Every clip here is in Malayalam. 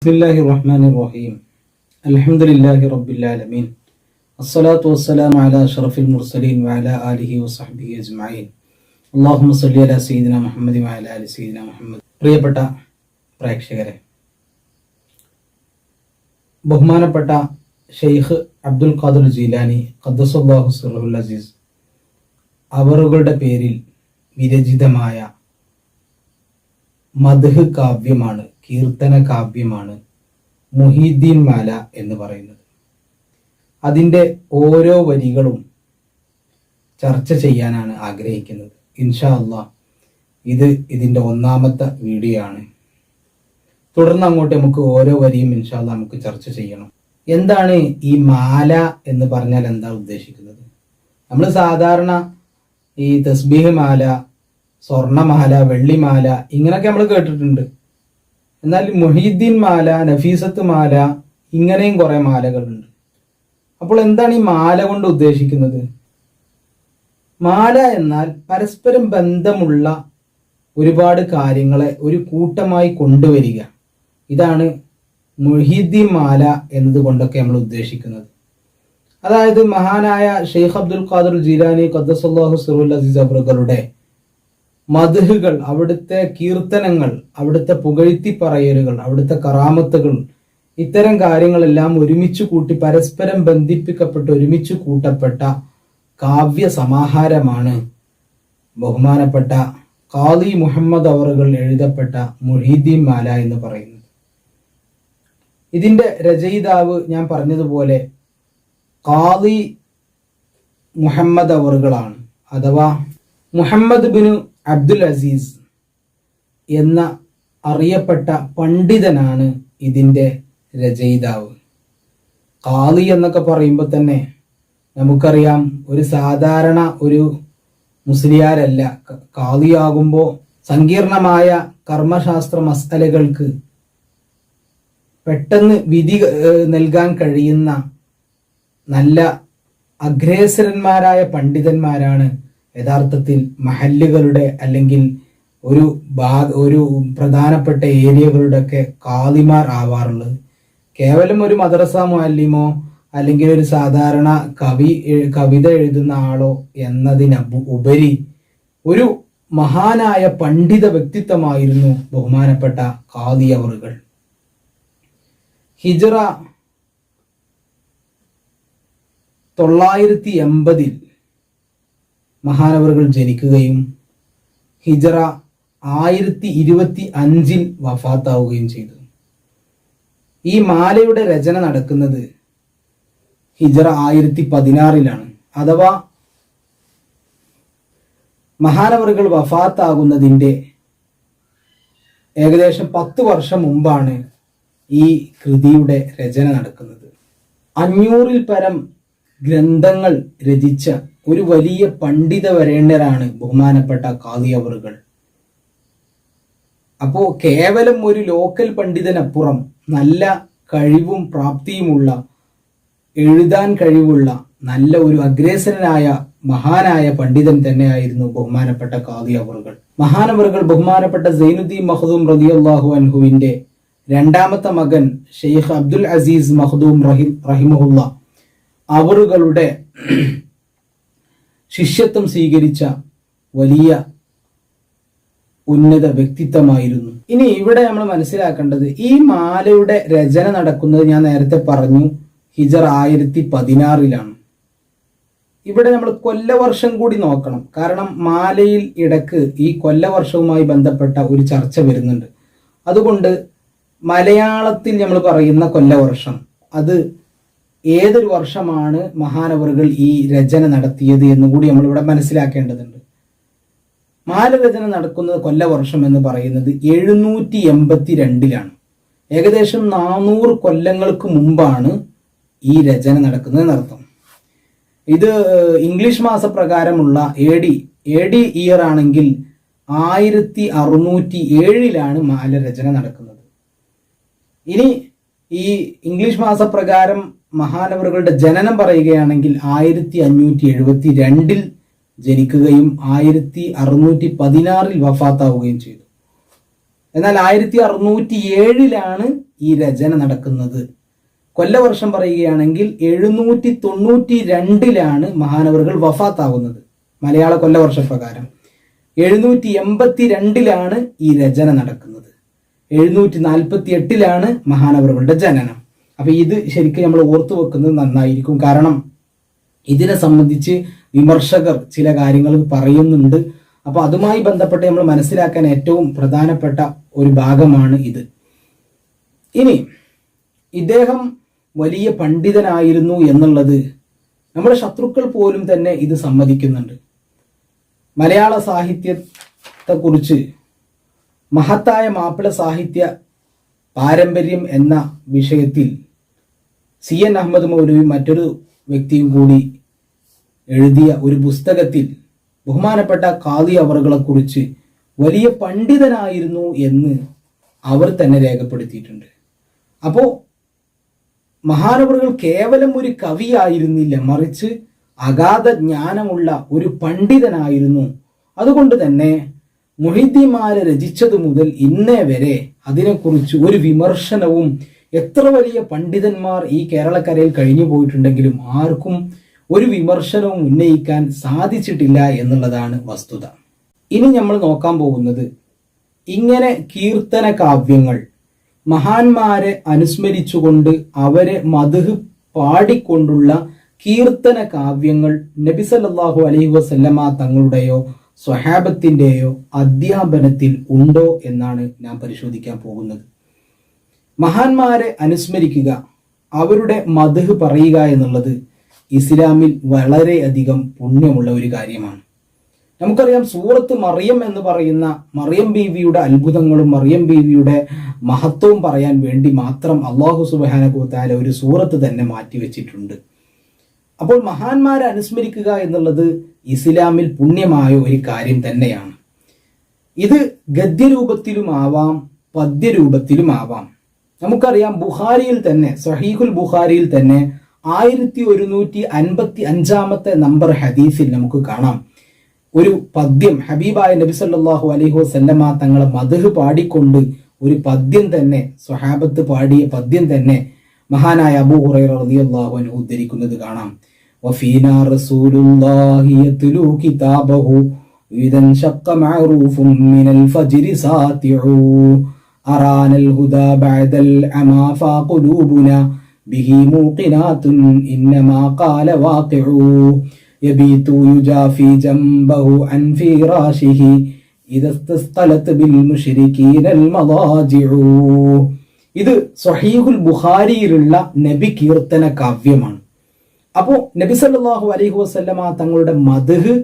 بسم الله الرحمن الرحيم الحمد لله رب العالمين الصلاة والسلام على أشرف المرسلين وعلى آله وصحبه أجمعين اللهم صل على سيدنا محمد وعلى آل سيدنا محمد പ്രിയപ്പെട്ട പ്രേക്ഷകരെ ബഹുമാനപ്പെട്ട ഷെയ്ഖ് അബ്ദുൽ ഖാദർ ജീലാനി ഖദ്ദസുല്ലാഹു സിറുൽ അസീസ് അവറുകളുടെ പേരിൽ വിരചിതമായ മധു കാവ്യമാണ് കീർത്തന കാവ്യമാണ് മുഹീദ്ദീൻ മാല എന്ന് പറയുന്നത്. അതിന്റെ ഓരോ വരികളും ചർച്ച ചെയ്യാനാണ് ആഗ്രഹിക്കുന്നത്. ഇൻഷാ അള്ളാ ഇത് ഇതിന്റെ ഒന്നാമത്തെ വീഡിയോ ആണ്. തുടർന്ന് അങ്ങോട്ട് നമുക്ക് ഓരോ വരിയും ഇൻഷാ അള്ളാ നമുക്ക് ചർച്ച ചെയ്യണം. എന്താണ് ഈ മാല എന്ന് പറഞ്ഞാൽ എന്താ ഉദ്ദേശിക്കുന്നത്? നമ്മൾ സാധാരണ ഈ തസ്ബീഹ് മാല സ്വർണമാല വെള്ളിമാല ഇങ്ങനെയൊക്കെ നമ്മൾ കേട്ടിട്ടുണ്ട്. എന്നാൽ മൊഹീദ്ദീൻ മാല നഫീസത്ത് മാല ഇങ്ങനെയും കുറെ മാലകളുണ്ട്. അപ്പോൾ എന്താണ് ഈ മാല കൊണ്ട് ഉദ്ദേശിക്കുന്നത്? മാല എന്നാൽ പരസ്പരം ബന്ധമുള്ള ഒരുപാട് കാര്യങ്ങളെ ഒരു കൂട്ടമായി കൊണ്ടുവരിക. ഇതാണ് മൊഹീദ്ദീൻ മാല എന്നതുകൊണ്ടൊക്കെ നമ്മൾ ഉദ്ദേശിക്കുന്നത്. അതായത് മഹാനായ ഷെയ്ഖ് അബ്ദുൽ ഖാദർ ജീലാനി ഖദ്ദസല്ലാഹു സിറുൽ അസീസ് അവറുകളുടെ മധുഹുകൾ അവിടുത്തെ കീർത്തനങ്ങൾ അവിടുത്തെ പുകഴ്ത്തി പറയലുകൾ അവിടുത്തെ കറാമത്തുകൾ ഇത്തരം കാര്യങ്ങളെല്ലാം ഒരുമിച്ച് കൂട്ടി പരസ്പരം ബന്ധിപ്പിക്കപ്പെട്ട് ഒരുമിച്ച് കൂട്ടപ്പെട്ട കാവ്യ സമാഹാരമാണ് ബഹുമാനപ്പെട്ട കാദി മുഹമ്മദ് അവറുകൾ എഴുതപ്പെട്ട മൊഹീദ്ദീൻ മാല എന്ന് പറയുന്നത്. ഇതിന്റെ രചയിതാവ് ഞാൻ പറഞ്ഞതുപോലെ കാദി മുഹമ്മദ് അവറുകളാണ്. അഥവാ മുഹമ്മദ് ബിനു അബ്ദുൽ അസീസ് എന്ന അറിയപ്പെട്ട പണ്ഡിതനാണ് ഇതിന്റെ രചയിതാവ്. കാളി എന്നൊക്കെ പറയുമ്പോൾ തന്നെ നമുക്കറിയാം ഒരു സാധാരണ ഒരു മുസ്ലിയാരല്ല. കാളിയാകുമ്പോൾ സങ്കീർണമായ കർമ്മശാസ്ത്ര മസ്തലകൾക്ക് പെട്ടെന്ന് വിധി നൽകാൻ കഴിയുന്ന നല്ല അഗ്രേസരന്മാരായ പണ്ഡിതന്മാരാണ് യഥാർത്ഥത്തിൽ മഹല്ലുകളുടെ അല്ലെങ്കിൽ ഒരു ഭാഗ ഒരു പ്രധാനപ്പെട്ട ഏരിയകളുടെ ഒക്കെ കാതിമാർ ആവാറുള്ളത്. കേവലം ഒരു മദ്രസ മുഅല്ലിമോ അല്ലെങ്കിൽ ഒരു സാധാരണ കവി കവിത എഴുതുന്ന ആളോ എന്നതിന് ഉപരി ഒരു മഹാനായ പണ്ഡിത വ്യക്തിത്വമായിരുന്നു ബഹുമാനപ്പെട്ട കാതിയവറുകൾ ഹിജറ തൊള്ളായിരത്തി എൺപതിൽ മഹാനവറുകൾ ജനിക്കുകയും ഹിജറ ആയിരത്തി ഇരുപത്തി അഞ്ചിൽ വഫാത്താവുകയും ചെയ്തു. ഈ മാലയുടെ രചന നടക്കുന്നത് ഹിജറ ആയിരത്തി പതിനാറിലാണ് അഥവാ മഹാനവറുകൾ വഫാത്താകുന്നതിന്റെ ഏകദേശം പത്ത് വർഷം മുമ്പാണ് ഈ കൃതിയുടെ രചന നടക്കുന്നത്. അഞ്ഞൂറിൽ പരം ഗ്രന്ഥങ്ങൾ രചിച്ച ഒരു വലിയ പണ്ഡിത വരേണ്യരാണ് ബഹുമാനപ്പെട്ട കാളിയവറുകൾ. അപ്പോൾ കേവലം ഒരു ലോക്കൽ പണ്ഡിതനപ്പുറം നല്ല കഴിവും പ്രാപ്തിയുമുള്ള എഴുതാൻ കഴിവുള്ള നല്ല ഒരു അഗ്രേസരനായ മഹാനായ പണ്ഡിതൻ തന്നെയായിരുന്നു ബഹുമാനപ്പെട്ട കാദി അവറുകൾ മഹാനവറുകൾ ബഹുമാനപ്പെട്ട സൈനുദ്ദീൻ മഹദൂം റളിയല്ലാഹു അൻഹുവിന്റെ രണ്ടാമത്തെ മകൻ ഷെയ്ഖ് അബ്ദുൽ അസീസ് മഹദൂം റഹിം റഹിമുള്ള അവറുകളുടെ ശിഷ്യത്വം സ്വീകരിച്ച വലിയ ഉന്നത വ്യക്തിത്വമായിരുന്നു. ഇനി ഇവിടെ നമ്മൾ മനസ്സിലാക്കേണ്ടത് ഈ മാലയുടെ രചന നടക്കുന്നത് ഞാൻ നേരത്തെ പറഞ്ഞു ഹിജർ ആയിരത്തി പതിനാറിലാണ് ഇവിടെ നമ്മൾ കൊല്ലവർഷം കൂടി നോക്കണം. കാരണം മാലയിൽ ഇടയ്ക്ക് ഈ കൊല്ലവർഷവുമായി ബന്ധപ്പെട്ട ഒരു ചർച്ച വരുന്നുണ്ട്. അതുകൊണ്ട് മലയാളത്തിൽ നമ്മൾ പറയുന്ന കൊല്ലവർഷം അത് ഏതൊരു വർഷമാണ് മഹാനവറുകൾ ഈ രചന നടത്തിയത് എന്നുകൂടി നമ്മളിവിടെ മനസ്സിലാക്കേണ്ടതുണ്ട്. മാലരചന നടക്കുന്നത് കൊല്ലവർഷം എന്ന് പറയുന്നത് എഴുന്നൂറ്റി എൺപത്തി രണ്ടിലാണ് ഏകദേശം നാനൂറ് കൊല്ലങ്ങൾക്ക് മുമ്പാണ് ഈ രചന നടക്കുന്നത് എന്നർത്ഥം. ഇത് English മാസപ്രകാരമുള്ള A D A D year ആണെങ്കിൽ ആയിരത്തി അറുന്നൂറ്റി ഏഴിലാണ് മാലരചന നടക്കുന്നത്. ഇനി ഈ ഇംഗ്ലീഷ് മാസപ്രകാരം മഹാനവറുകളുടെ ജനനം പറയുകയാണെങ്കിൽ ആയിരത്തി അഞ്ഞൂറ്റി എഴുപത്തി രണ്ടിൽ ജനിക്കുകയും ആയിരത്തി അറുന്നൂറ്റി പതിനാറിൽ വഫാത്താവുകയും ചെയ്തു. എന്നാൽ ആയിരത്തി അറുന്നൂറ്റി ഏഴിലാണ് ഈ രചന നടക്കുന്നത്. കൊല്ലവർഷം പറയുകയാണെങ്കിൽ എഴുന്നൂറ്റി തൊണ്ണൂറ്റി രണ്ടിലാണ് മഹാനവറുകൾ വഫാത്താവുന്നത്. മലയാള കൊല്ലവർഷ പ്രകാരം എഴുന്നൂറ്റി എൺപത്തി രണ്ടിലാണ് ഈ രചന നടക്കുന്നത്. എഴുന്നൂറ്റി നാൽപ്പത്തി എട്ടിലാണ് മഹാനവറുകളുടെ ജനനം. അപ്പൊ ഇത് ശരിക്കും നമ്മൾ ഓർത്തു വെക്കുന്നത് നന്നായിരിക്കും. കാരണം ഇതിനെ സംബന്ധിച്ച് വിമർശകർ ചില കാര്യങ്ങൾ പറയുന്നുണ്ട്. അപ്പൊ അതുമായി ബന്ധപ്പെട്ട് നമ്മൾ മനസ്സിലാക്കാൻ ഏറ്റവും പ്രധാനപ്പെട്ട ഒരു ഭാഗമാണ് ഇത്. ഇനി ഇദ്ദേഹം വലിയ പണ്ഡിതനായിരുന്നു എന്നുള്ളത് നമ്മുടെ ശത്രുക്കൾ പോലും തന്നെ ഇത് സമ്മതിക്കുന്നുണ്ട്. മലയാള സാഹിത്യത്തെക്കുറിച്ച് മഹത്തായ മാപ്പിള സാഹിത്യ പാരമ്പര്യം എന്ന വിഷയത്തിൽ സി എൻ അഹമ്മദ് മൗലവി മറ്റൊരു വ്യക്തിയും കൂടി എഴുതിയ ഒരു പുസ്തകത്തിൽ ബഹുമാനപ്പെട്ട കാതി അവറുകളെ കുറിച്ച് വലിയ പണ്ഡിതനായിരുന്നു എന്ന് അവർ തന്നെ രേഖപ്പെടുത്തിയിട്ടുണ്ട്. അപ്പോൾ മഹാനവറുകൾ കേവലം ഒരു കവിയായിരുന്നില്ല മറിച്ച് അഗാധ ജ്ഞാനമുള്ള ഒരു പണ്ഡിതനായിരുന്നു. അതുകൊണ്ട് തന്നെ മൊഹിദ്ദിമാരെ രചിച്ചതു മുതൽ ഇന്നേ വരെ അതിനെക്കുറിച്ച് ഒരു വിമർശനവും എത്ര വലിയ പണ്ഡിതന്മാർ ഈ കേരളക്കരയിൽ കഴിഞ്ഞു പോയിട്ടുണ്ടെങ്കിലും ആർക്കും ഒരു വിമർശനവും ഉന്നയിക്കാൻ സാധിച്ചിട്ടില്ല എന്നുള്ളതാണ് വസ്തുത. ഇനി നമ്മൾ നോക്കാൻ പോകുന്നത് ഇങ്ങനെ കീർത്തന കാവ്യങ്ങൾ മഹാന്മാരെ അനുസ്മരിച്ചുകൊണ്ട് അവരെ മധുഹ് പാടിക്കൊണ്ടുള്ള കീർത്തന കാവ്യങ്ങൾ നബി സല്ലല്ലാഹു അലൈഹി വസല്ലമ തങ്ങളുടെയോ സ്വഹാബത്തിന്റെയോ അധ്യാപനത്തിൽ ഉണ്ടോ എന്നാണ് ഞാൻ പരിശോധിക്കാൻ പോകുന്നത്. മഹാന്മാരെ അനുസ്മരിക്കുക അവരുടെ മധു പറയുക എന്നുള്ളത് ഇസ്ലാമിൽ വളരെയധികം പുണ്യമുള്ള ഒരു കാര്യമാണ്. നമുക്കറിയാം സൂറത്ത് മറിയം എന്ന് പറയുന്ന മറിയം ബീവിയുടെ അത്ഭുതങ്ങളും മറിയം ബീവിയുടെ മഹത്വവും പറയാൻ വേണ്ടി മാത്രം അള്ളാഹു സുബാനകുത്താല ഒരു സൂറത്ത് തന്നെ മാറ്റിവെച്ചിട്ടുണ്ട് അപ്പോൾ മഹാന്മാരെ അനുസ്മരിക്കുക എന്നുള്ളത് ഇസ്ലാമിൽ പുണ്യമായ ഒരു കാര്യം തന്നെയാണ്. ഇത് ഗദ്യരൂപത്തിലുമാവാം പദ്യരൂപത്തിലുമാവാം നമുക്കറിയാം ബുഹാരിയിൽ തന്നെ സഹീഖുൽ ബുഹാരിയിൽ തന്നെ ആയിരത്തി ഒരുന്നൂറ്റി അൻപത്തി അഞ്ചാമത്തെ നമ്പർ ഹദീസിൽ നമുക്ക് കാണാം. ഒരു പദ്യം ഹബീബായ നബി സല്ലാഹു അലൈഹി വസല്ലമ തങ്ങളെ മധു പാടിക്കൊണ്ട് ഒരു പദ്യം തന്നെ സ്വഹാബത്ത് പാടിയ പദ്യം തന്നെ മഹാനായ അബു ഹുറൈറ റളിയല്ലാഹു അൻഹു ഉദ്ധരിക്കുന്നത് കാണാം. വഫീനാ റസൂലുള്ളാഹി യത്ലു കിതാബഹു ഇദൻ ശഖ മഅറൂഫും മിനൽ ഫജ്രി സാതിഉ أرانا الهدى بعد العمى فقلوبنا به موقنات إنما قال واقع يبيت يجافي جنبه عن فراشه إذا استثقلت بالمشركين المضاجع ഇത് സഹീഹുൽ ബുഖാരിയിലുള്ള നബി കീർത്തന കാവ്യമാണ് അപ്പോൾ നബി സല്ലല്ലാഹു അലൈഹി വസല്ലമ തങ്ങളുടെ മദ്ഹ്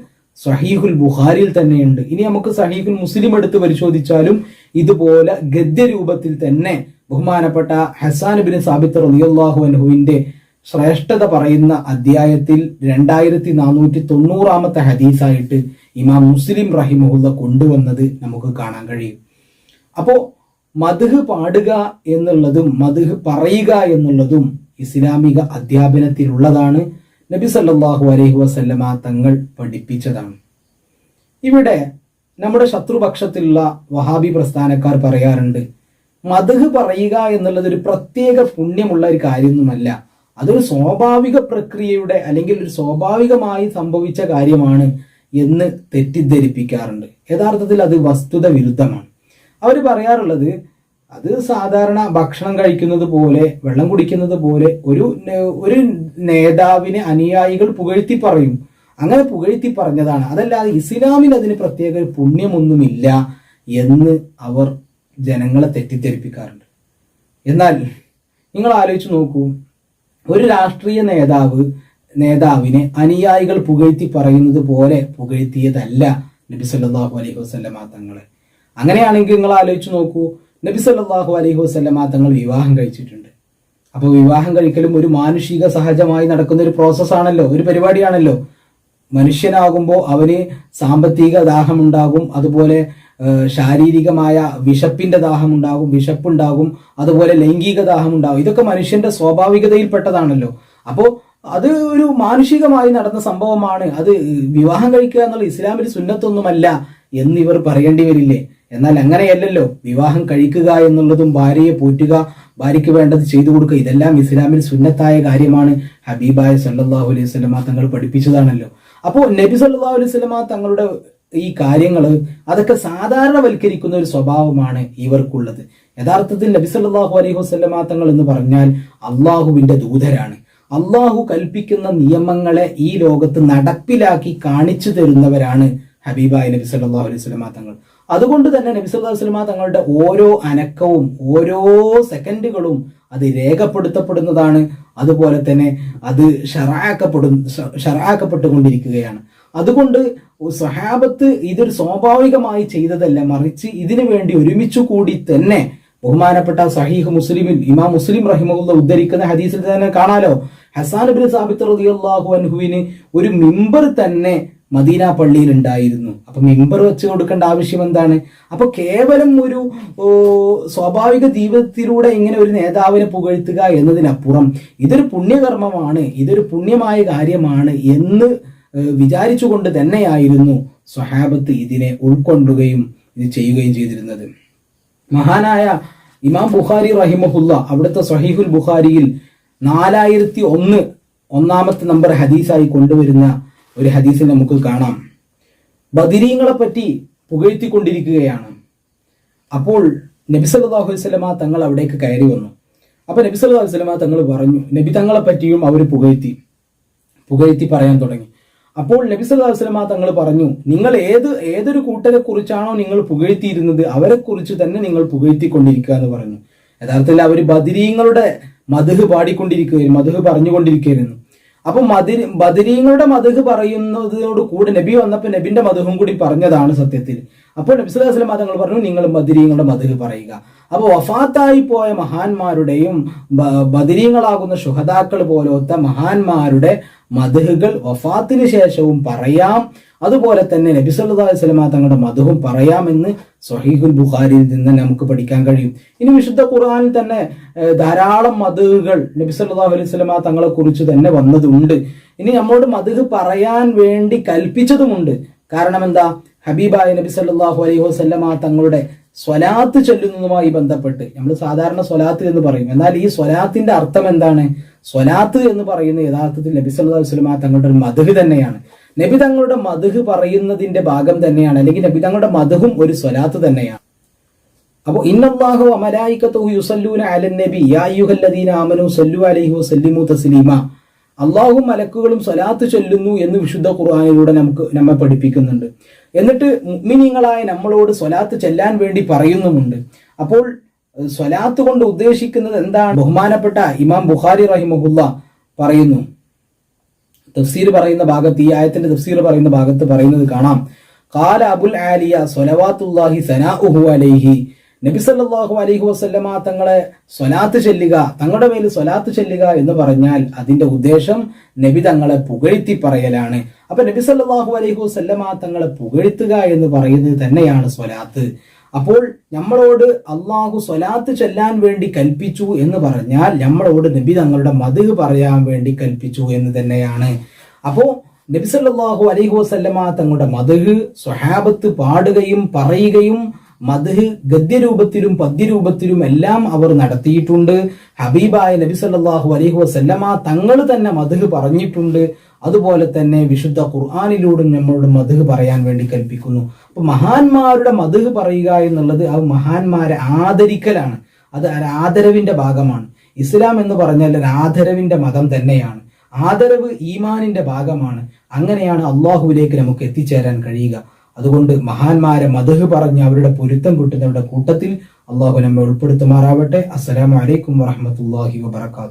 സഹീഹുൽ ബുഖാരിയിൽ തന്നെയുണ്ട്. ഇനി നമുക്ക് സഹീഹുൽ മുസ്ലിം എടുത്ത് പരിശോധിച്ചാലും ഇതുപോലെ ഗദ്യരൂപത്തിൽ തന്നെ ബഹുമാനപ്പെട്ട ഹസാൻ ബിൻ സാബിത്ത് റളിയല്ലാഹു അൻഹുവിന്റെ ശ്രേഷ്ഠത പറയുന്ന അധ്യായത്തിൽ രണ്ടായിരത്തി നാനൂറ്റി തൊണ്ണൂറാമത്തെ ഹദീസായിട്ട് ഇമാം മുസ്ലിം റഹിമുല്ല കൊണ്ടുവന്നത് നമുക്ക് കാണാൻ കഴിയും. അപ്പോ മധുഹ് പാടുക എന്നുള്ളതും മധുഹ് പറയുക എന്നുള്ളതും ഇസ്ലാമിക അധ്യാപനത്തിലുള്ളതാണ്. നബി സല്ലാഹു അലൈഹി വസല്ലമ തങ്ങൾ പഠിപ്പിച്ചതാണ്. ഇവിടെ നമ്മുടെ ശത്രുപക്ഷത്തിലുള്ള വഹാബി പ്രസ്ഥാനക്കാർ പറയാറുണ്ട് മധുഹ് പറയുക എന്നുള്ളത് ഒരു പ്രത്യേക പുണ്യമുള്ള ഒരു കാര്യമൊന്നുമല്ല. അതൊരു സ്വാഭാവിക പ്രക്രിയയുടെ അല്ലെങ്കിൽ ഒരു സ്വാഭാവികമായി സംഭവിച്ച കാര്യമാണ് എന്ന് തെറ്റിദ്ധരിപ്പിക്കാറുണ്ട്. യഥാർത്ഥത്തിൽ അത് വസ്തുത വിരുദ്ധമാണ്. അവർ പറയാറുള്ളത് അത് സാധാരണ ഭക്ഷണം കഴിക്കുന്നത് പോലെ വെള്ളം കുടിക്കുന്നത് പോലെ ഒരു ഒരു നേതാവിനെ അനുയായികൾ പുകഴ്ത്തി പറയും. അങ്ങനെ പുകഴ്ത്തി പറഞ്ഞതാണ്. അതല്ലാതെ ഇസ്ലാമിൽ അതിന് പ്രത്യേക പുണ്യമൊന്നുമില്ല എന്ന് അവർ ജനങ്ങളെ തെറ്റിദ്ധരിപ്പിക്കാറുണ്ട്. എന്നാൽ നിങ്ങൾ ആലോചിച്ച് നോക്കൂ ഒരു രാഷ്ട്രീയ നേതാവ് നേതാവിനെ അനുയായികൾ പുകഴ്ത്തി പറയുന്നത് പോലെ പുകഴ്ത്തിയതല്ല നബി സല്ലല്ലാഹു അലൈഹി വസല്ലമ തങ്ങളെ. അങ്ങനെയാണെങ്കിൽ നിങ്ങൾ ആലോചിച്ച് നോക്കൂ നബി സല്ലല്ലാഹു അലൈഹി വസല്ലമ തങ്ങൾ വിവാഹം കഴിച്ചിട്ടുണ്ട്. അപ്പോൾ വിവാഹം കഴിക്കലും ഒരു മാനുഷിക സഹജമായി നടക്കുന്ന ഒരു പ്രോസസ്സാണല്ലോ ഒരു പരിപാടിയാണല്ലോ. മനുഷ്യനാകുമ്പോൾ അവന് സാമ്പത്തിക ദാഹമുണ്ടാകും അതുപോലെ ശാരീരികമായ വിശപ്പിന്റെ ദാഹമുണ്ടാകും വിശപ്പുണ്ടാകും അതുപോലെ ലൈംഗിക ദാഹമുണ്ടാകും. ഇതൊക്കെ മനുഷ്യന്റെ സ്വാഭാവികതയിൽപ്പെട്ടതാണല്ലോ. അപ്പോൾ അത് ഒരു മാനുഷികമായി നടന്ന സംഭവമാണ്. അത് വിവാഹം കഴിക്കുക എന്നുള്ള ഇസ്ലാമിൽ സുന്നത്തൊന്നുമല്ല എന്ന് ഇവർ പറയേണ്ടി വരില്ലേ? എന്നാൽ അങ്ങനെയല്ലല്ലോ. വിവാഹം കഴിക്കുക എന്നുള്ളതും ഭാര്യയെ പോറ്റുക ഭാര്യയ്ക്ക് വേണ്ടത് ചെയ്തു കൊടുക്കുക ഇതെല്ലാം ഇസ്ലാമിൽ സുന്നത്തായ കാര്യമാണ്. ഹബീബായ സല്ലാഹു അലൈഹി സ്വലമ തങ്ങൾ പഠിപ്പിച്ചതാണല്ലോ. അപ്പോൾ നബി സല്ലല്ലാഹു അലൈഹി സ്വലമ തങ്ങളുടെ ഈ കാര്യങ്ങൾ അതൊക്കെ സാധാരണവൽക്കരിക്കുന്ന ഒരു സ്വഭാവമാണ് ഇവർക്കുള്ളത്. യഥാർത്ഥത്തിൽ നബി സല്ലാഹു അലൈഹി വസല്ലമ തങ്ങൾ എന്ന് പറഞ്ഞാൽ അള്ളാഹുവിന്റെ ദൂതരാണ്. അള്ളാഹു കൽപ്പിക്കുന്ന നിയമങ്ങളെ ഈ ലോകത്ത് നടപ്പിലാക്കി കാണിച്ചു തരുന്നവരാണ് ഹബീബായ നബി സല്ലല്ലാഹു അലൈഹി വസല്ലമ തങ്ങൾ. അതുകൊണ്ട് തന്നെ നബി സല്ലല്ലാഹു അലൈഹി തങ്ങളുടെ ഓരോ അനക്കവും ഓരോ സെക്കൻഡുകളും അത് രേഖപ്പെടുത്തപ്പെടുന്നതാണ്. അതുപോലെ തന്നെ അത് ഷറാക്കപ്പെടും ഷറാക്കപ്പെട്ടുകൊണ്ടിരിക്കുകയാണ് അതുകൊണ്ട് സഹാബത്ത് ഇതൊരു സ്വാഭാവികമായി ചെയ്തതല്ല മറിച്ച് ഇതിനു വേണ്ടി ഒരുമിച്ചു കൂടി തന്നെ ബഹുമാനപ്പെട്ട സഹീഹ് മുസ്ലിമിൽ ഇമാം മുസ്ലിം റഹിമുള്ള ഉദ്ധരിക്കുന്ന ഹദീസിൽ തന്നെ കാണാലോ. ഹസാൻ ബിൻ സാബിത്ത് റളിയല്ലാഹു അൻഹുവിന് ഒരു മിമ്പർ തന്നെ മദീന പള്ളിയിൽ ഉണ്ടായിരുന്നു അപ്പൊ മിമ്പർ വെച്ച് കൊടുക്കേണ്ട ആവശ്യം എന്താണ്? അപ്പൊ കേവലം ഒരു സ്വാഭാവിക ജീവിതത്തിലൂടെ ഇങ്ങനെ ഒരു നേതാവിനെ പുകഴ്ത്തുക എന്നതിനപ്പുറം ഇതൊരു പുണ്യകർമ്മമാണ് ഇതൊരു പുണ്യമായ കാര്യമാണ് എന്ന് വിചാരിച്ചുകൊണ്ട് തന്നെയായിരുന്നു സ്വഹാബത്ത് ഇതിനെ ഉൾക്കൊണ്ടുകയും ഇത് ചെയ്യുകയും ചെയ്തിരുന്നത്. മഹാനായ ഇമാം ബുഖാരി റഹിമഹുല്ല അവിടുത്തെ സഹീഹുൽ ബുഖാരിയിൽ നാലായിരത്തി ഒന്ന് ഒന്നാമത്തെ നമ്പർ ഹദീസായി കൊണ്ടുവരുന്ന ഒരു ഹദീസിൽ നമുക്ക് കാണാം. ബദിരീങ്ങളെ പറ്റി പുകഴ്ത്തിക്കൊണ്ടിരിക്കുകയാണ്. അപ്പോൾ നബി സല്ലല്ലാഹു അലൈഹി വസല്ലമ തങ്ങൾ അവിടേക്ക് കയറി വന്നു. അപ്പൊ നബി സല്ലല്ലാഹു അലൈഹി വസല്ലമ തങ്ങൾ പറഞ്ഞു നബി തങ്ങളെ പറ്റിയും അവർ പുകഴ്ത്തി പുകഴ്ത്തി പറയാൻ തുടങ്ങി. അപ്പോൾ നബി സല്ലല്ലാഹു അലൈഹി വസല്ലമ തങ്ങൾ പറഞ്ഞു നിങ്ങൾ ഏത് ഏതൊരു കൂട്ടരെ കുറിച്ചാണോ നിങ്ങൾ പുകഴ്ത്തിയിരുന്നത് അവരെ കുറിച്ച് തന്നെ നിങ്ങൾ പുകഴ്ത്തിക്കൊണ്ടിരിക്കുക എന്ന് പറഞ്ഞു. യഥാർത്ഥത്തിൽ അവർ ബദിരീങ്ങളുടെ മധുഹ് പാടിക്കൊണ്ടിരിക്കുകയായിരുന്നു മധുഹ് പറഞ്ഞുകൊണ്ടിരിക്കുകയായിരുന്നു. അപ്പൊ മതിരി ബദരീങ്ങളുടെ മധുഹ് പറയുന്നതിനോട് കൂടെ നബി വന്നപ്പോൾ നബിന്റെ മധുഹും കൂടി പറഞ്ഞതാണ് സത്യത്തിൽ. അപ്പോൾ നബി മതങ്ങൾ പറഞ്ഞു നിങ്ങൾ ബദിരീങ്ങളുടെ മതിൽ പറയുക. അപ്പൊ വഫാത്തായി പോയ മഹാന്മാരുടെയും ബദിരീങ്ങളാകുന്ന ഷുഹദാക്കൾ പോലത്തെ മഹാന്മാരുടെ മധുഹുകൾ വഫാത്തിന് ശേഷവും പറയാം. അതുപോലെ തന്നെ നബി സല്ലല്ലാഹു അലൈഹി തങ്ങളുടെ മധുഹും പറയാമെന്ന് സ്വഹീഹുൽ ബുഖാരിയിൽ നിന്ന് നമുക്ക് പഠിക്കാൻ കഴിയും. ഇനി വിശുദ്ധ ഖുർആനിൽ തന്നെ ധാരാളം മധുകൾ നബി സല്ലല്ലാഹു അലൈഹി വസല്ലം തങ്ങളെ കുറിച്ച് തന്നെ വന്നതുണ്ട്. ഇനി നമ്മോട് മധുഹ് പറയാൻ വേണ്ടി കൽപ്പിച്ചതുമുണ്ട്. കാരണം എന്താ? ഹബീബായ നബി സല്ലാഹു അലൈഹി വസല്ലമ തങ്ങളുടെ സ്വലാത്ത് ചൊല്ലുന്നതുമായി ബന്ധപ്പെട്ട് നമ്മൾ സാധാരണ സ്വലാത്ത് എന്ന് പറയും. എന്നാൽ ഈ സ്വലാത്തിന്റെ അർത്ഥം എന്താണ്? സ്വലാത്ത് എന്ന് പറയുന്ന യഥാർത്ഥത്തിൽ നബി സല്ലാ വസ്ലമ തങ്ങളുടെ ഒരു മധുഹ് തന്നെയാണ്. നബി തങ്ങളുടെ മധുഹ് പറയുന്നതിന്റെ ഭാഗം തന്നെയാണ്. അല്ലെങ്കിൽ നബി തങ്ങളുടെ മധുഹും ഒരു സ്വലാത്ത് തന്നെയാണ്. അപ്പോൾ ഇന്നല്ലാഹു അമലായിക്കത്തു യുസല്ലൂന അലൻ നബി. യാ യുഹല്ലദീന ആമനു സല്ലു അലൈഹി വസല്ലിമു തസ്ലീമ. അള്ളാഹും മലക്കുകളും സ്വലാത്ത് ചൊല്ലുന്നു എന്ന് വിശുദ്ധ ഖുർആനിലൂടെ നമുക്ക് നമ്മെ പഠിപ്പിക്കുന്നുണ്ട്. എന്നിട്ട് മുഗ്മിനിങ്ങളായ നമ്മളോട് സ്വലാത്ത് ചെല്ലാൻ വേണ്ടി പറയുന്നുമുണ്ട്. അപ്പോൾ സ്വലാത്ത് കൊണ്ട് ഉദ്ദേശിക്കുന്നത് എന്താണ്? ബഹുമാനപ്പെട്ട ഇമാം ബുഖാരി റഹിമഹുല്ല പറയുന്നു. തഫ്സീർ പറയുന്ന ഭാഗത്ത് ഈ ആയത്തിന്റെ തഫ്സീർ പറയുന്ന ഭാഗത്ത് പറയുന്നത് കാണാം. കാല അബുൽ ആലിയ സ്വലവാത്തുല്ലാഹി സനാഉഹു അലൈഹി നബി സല്ലല്ലാഹു അലൈഹി വസല്ലമ തങ്ങളെ സ്വലാത്ത് ചെല്ലുക തങ്ങളുടെ മേൽ സ്വലാത്ത് ചെല്ലുക എന്ന് പറഞ്ഞാൽ അതിന്റെ ഉദ്ദേശം നബി തങ്ങളെ പുകഴ്ത്തി പറയലാണ്. അപ്പൊ നബി സല്ലല്ലാഹു അലൈഹി വസല്ലമ തങ്ങളെ പുകഴ്ത്തുക എന്ന് പറയുന്നത് തന്നെയാണ് സ്വലാത്ത്. അപ്പോൾ നമ്മളോട് അള്ളാഹു സ്വലാത്ത് ചെല്ലാൻ വേണ്ടി കൽപ്പിച്ചു എന്ന് പറഞ്ഞാൽ നമ്മളോട് നബി തങ്ങളുടെ മധു പറയാൻ വേണ്ടി കൽപ്പിച്ചു എന്ന് തന്നെയാണ്. അപ്പോ നബി സല്ലല്ലാഹു അലൈഹി വസല്ലമ തങ്ങളുടെ മതിഹ് സ്വഹാബത്ത് പാടുകയും പറയുകയും മധു ഗദ്യരൂപത്തിലും പദ്യരൂപത്തിലും എല്ലാം അവർ നടത്തിയിട്ടുണ്ട്. ഹബീബായ നബി സല്ലാഹു അലൈഹി വസല്ലമ തങ്ങൾ തന്നെ മധു പറഞ്ഞിട്ടുണ്ട്. അതുപോലെ തന്നെ വിശുദ്ധ ഖുർആാനിലൂടെ നമ്മളോട് മധുഹ് പറയാൻ വേണ്ടി കൽപ്പിക്കുന്നു. അപ്പൊ മഹാന്മാരുടെ മധുഹ് പറയുക എന്നുള്ളത് ആ മഹാന്മാരെ ആദരിക്കലാണ്. അത് ആദരവിന്റെ ഭാഗമാണ്. ഇസ്ലാം എന്ന് പറഞ്ഞാൽ ഒരു ആദരവിന്റെ മതം തന്നെയാണ്. ആദരവ് ഈമാനിന്റെ ഭാഗമാണ്. അങ്ങനെയാണ് അള്ളാഹുവിലേക്ക് നമുക്ക് എത്തിച്ചേരാൻ കഴിയുക. അതുകൊണ്ട് മഹാന്മാരെ മധുഹ് പറഞ്ഞ് അവരുടെ പൊരുത്തം കിട്ടുന്നവരുടെ കൂട്ടത്തിൽ അള്ളാഹു നമ്മെ ഉൾപ്പെടുത്തുമാറാവട്ടെ. അസ്സലാമു അലൈക്കും വറഹ്മത്തുള്ളാഹി വബറകാതുഹു.